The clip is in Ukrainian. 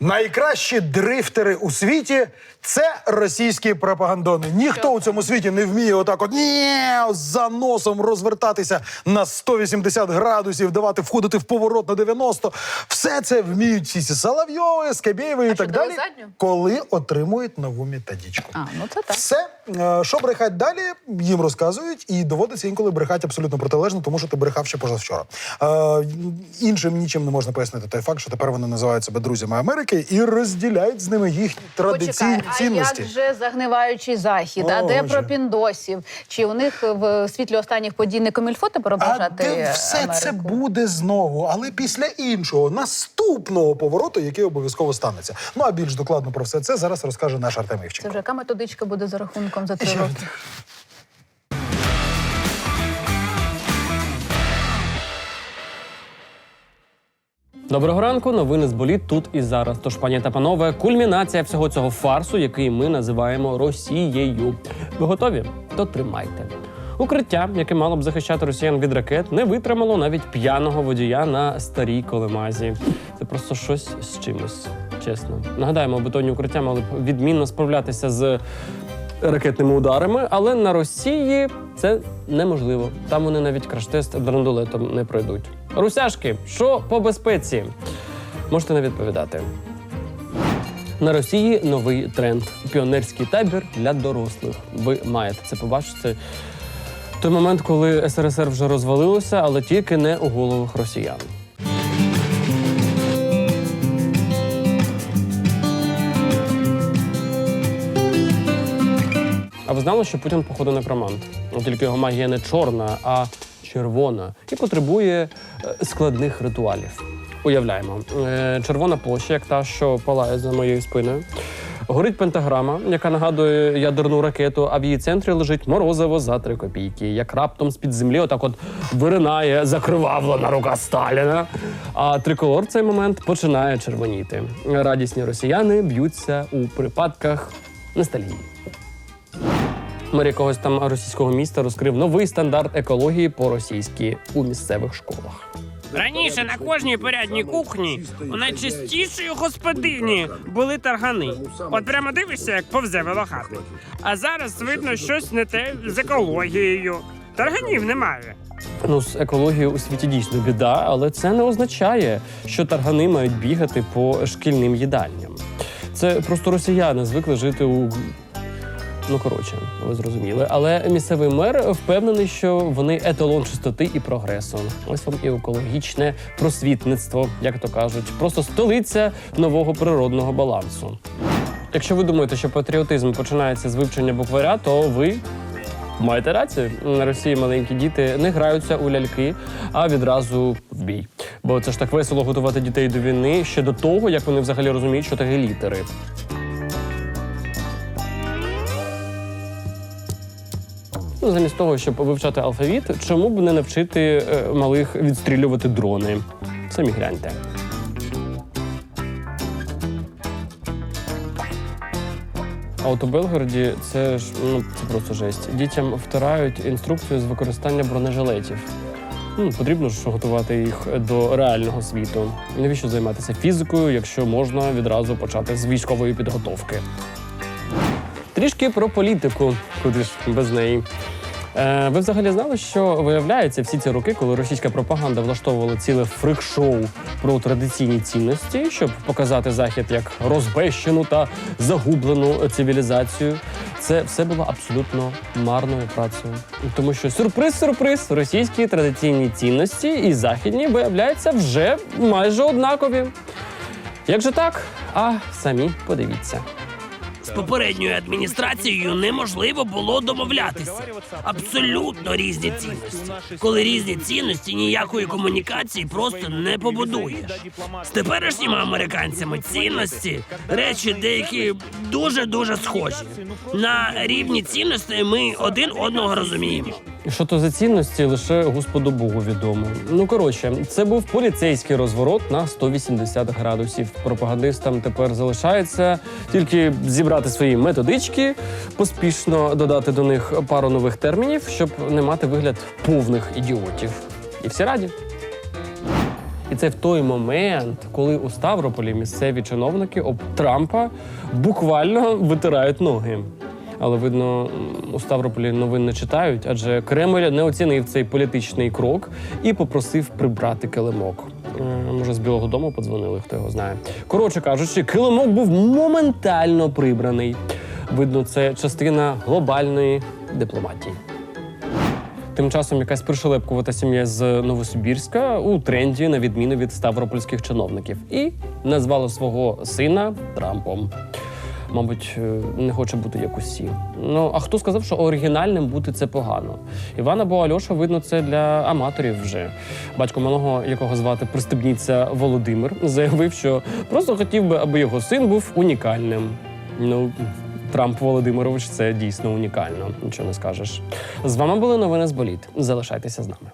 Найкращі дрифтери у світі це російські пропагандони. Ніхто у цьому світі не вміє отак от ні, за носом розвертатися на 180 градусів, давати входити в поворот на 90. Все це вміють всі ці Соловйови, Скабєєви і так далі, коли отримують нову методичку. А, ну це так. Все, Е, що брехать далі, їм розказують, і доводиться інколи брехати абсолютно протилежно, тому що ти брехав ще позавчора. Е, іншим нічим не можна пояснити той факт, що тепер вони називають себе друзями Америки і розділяють з ними їхні традиційні Почекай, цінності. А як же загниваючий захід? а де про піндосів? Чи у них в світлі останніх подій не комільфо тепер А де все Америку? це буде знову, але після іншого наступного повороту, який обов'язково станеться. Ну а більш докладно про все це зараз розкаже наш Артем Це вже яка методичка буде за рахунком за три роки? Доброго ранку. Новини з боліт тут і зараз. Тож, пані та панове, кульмінація всього цього фарсу, який ми називаємо Росією. Ви готові? То тримайте. Укриття, яке мало б захищати росіян від ракет, не витримало навіть п'яного водія на старій колемазі. Це просто щось з чимось. Чесно. Нагадаємо, бетонні укриття мали б відмінно справлятися з ракетними ударами, але на Росії це неможливо. Там вони навіть краш-тест драндулетом не пройдуть. Русяшки, що по безпеці? Можете не відповідати. На Росії новий тренд піонерський табір для дорослих. Ви маєте це побачити. Той момент, коли СРСР вже розвалилося, але тільки не у головах росіян. А ви знали, що Путін, походу, некромант? Ну, Тільки його магія не чорна, а червона і потребує е, складних ритуалів. Уявляємо, Е, червона площа, як та, що палає за моєю спиною. Горить пентаграма, яка нагадує ядерну ракету, а в її центрі лежить морозиво за три копійки. Як раптом з-під землі отак от виринає закривавлена рука Сталіна. А триколор в цей момент починає червоніти. Радісні росіяни б'ються у припадках ностальгії. Мер якогось там російського міста розкрив новий стандарт екології по-російськи у місцевих школах. Раніше на кожній порядній кухні у найчастішої господині були таргани. От прямо дивишся, як повзе волохати. А зараз видно щось не те з екологією. Тарганів немає. Ну, з екологією у світі дійсно біда, але це не означає, що таргани мають бігати по шкільним їдальням. Це просто росіяни звикли жити у. Ну, коротше, ви зрозуміли. Але місцевий мер впевнений, що вони еталон чистоти і прогресу. Ось вам і екологічне просвітництво, як то кажуть, просто столиця нового природного балансу. Якщо ви думаєте, що патріотизм починається з вивчення букваря, то ви Маєте рацію. На Росії маленькі діти не граються у ляльки, а відразу в бій. Бо це ж так весело готувати дітей до війни ще до того, як вони взагалі розуміють, що таке літери. Ну, замість того, щоб вивчати алфавіт, чому б не навчити е, малих відстрілювати дрони? Самі гляньте. А от у Белгороді це ж ну це просто жесть. Дітям втирають інструкцію з використання бронежилетів. Ну, потрібно ж готувати їх до реального світу. Навіщо займатися фізикою, якщо можна відразу почати з військової підготовки? Трішки про політику, куди ж без неї. Е, ви взагалі знали, що виявляється всі ці роки, коли російська пропаганда влаштовувала ціле фрик-шоу про традиційні цінності, щоб показати захід як розбещену та загублену цивілізацію, це все було абсолютно марною працею. Тому що сюрприз-сюрприз, російські традиційні цінності і західні виявляються вже майже однакові. Як же так? А самі подивіться. Попередньою адміністрацією неможливо було домовлятися. Абсолютно різні цінності. Коли різні цінності, ніякої комунікації просто не побудуєш. З теперішніми американцями цінності речі деякі дуже дуже схожі. На рівні цінностей ми один одного розуміємо. Що то за цінності, лише Господу Богу відомо. Ну коротше, це був поліцейський розворот на 180 градусів. Пропагандистам тепер залишається тільки зібрати свої методички, поспішно додати до них пару нових термінів, щоб не мати вигляд повних ідіотів. І всі раді. І це в той момент, коли у Ставрополі місцеві чиновники об Трампа буквально витирають ноги. Але видно, у Ставрополі новин не читають, адже Кремль не оцінив цей політичний крок і попросив прибрати килимок. Е, Може, з Білого Дому подзвонили, хто його знає. Коротше кажучи, килимок був моментально прибраний. Видно, це частина глобальної дипломатії. Тим часом якась пришелепкувата сім'я з Новосибірська у тренді на відміну від ставропольських чиновників і назвала свого сина Трампом. Мабуть, е, не хоче бути як усі. Ну а хто сказав, що оригінальним бути це погано? Іван або Альоша, видно, це для аматорів вже. Батько малого, якого звати пристебніться Володимир, заявив, що просто хотів би, аби його син був унікальним. Ну, Трамп Володимирович це дійсно унікально. Нічого не скажеш. З вами були новини з боліт. Залишайтеся з нами.